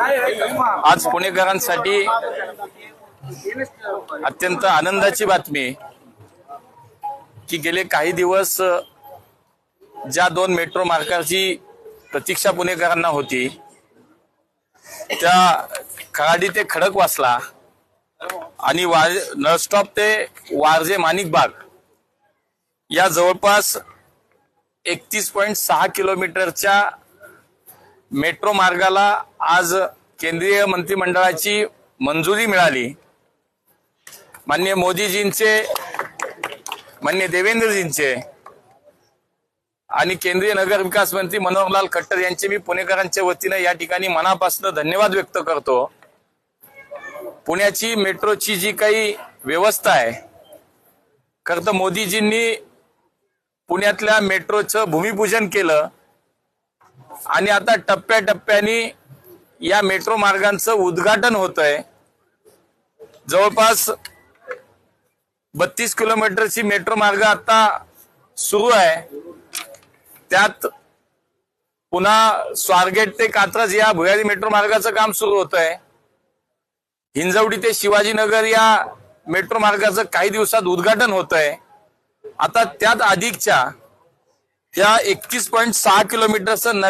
आज पुणेकरांसाठी अत्यंत आनंदाची बातमी की गेले काही दिवस ज्या दोन मेट्रो मार्गाची प्रतीक्षा पुणेकरांना होती त्या खराडी ते खडक वाचला आणि वार नळस्टॉप ते वारजे माणिकबाग या जवळपास एकतीस पॉईंट सहा किलोमीटरच्या मेट्रो मार्गाला आज केंद्रीय मंत्रिमंडळाची मंजुरी मिळाली. मान्य मोदीजींचे मान्य देवेंद्रजींचे आणि केंद्रीय नगर विकास मंत्री मनोहरलाल खट्टर यांचे मी पुणेकरांच्या वतीनं या ठिकाणी मनापासून धन्यवाद व्यक्त करतो. पुण्याची मेट्रोची जी काही व्यवस्था आहे खरं तर मोदीजींनी पुण्यातल्या मेट्रोचं भूमिपूजन केलं. आणि आता टप्प्याटप्प्याने या मेट्रो मार्गांचं उद्घाटन होत आहे जवळपास बत्तीस किलोमीटरची मेट्रो मार्ग आता सुरू आहे. त्यात पुन्हा स्वारगेट ते कात्रज या भुयारी मेट्रो मार्गाचं काम सुरू होत आहे हिंजवडी ते शिवाजीनगर या मेट्रो मार्गाचं काही दिवसात उद्घाटन होत आहे आता त्यात अधिकच्या या एकतीस पॉईंट सहा किलोमीटरचं नव्या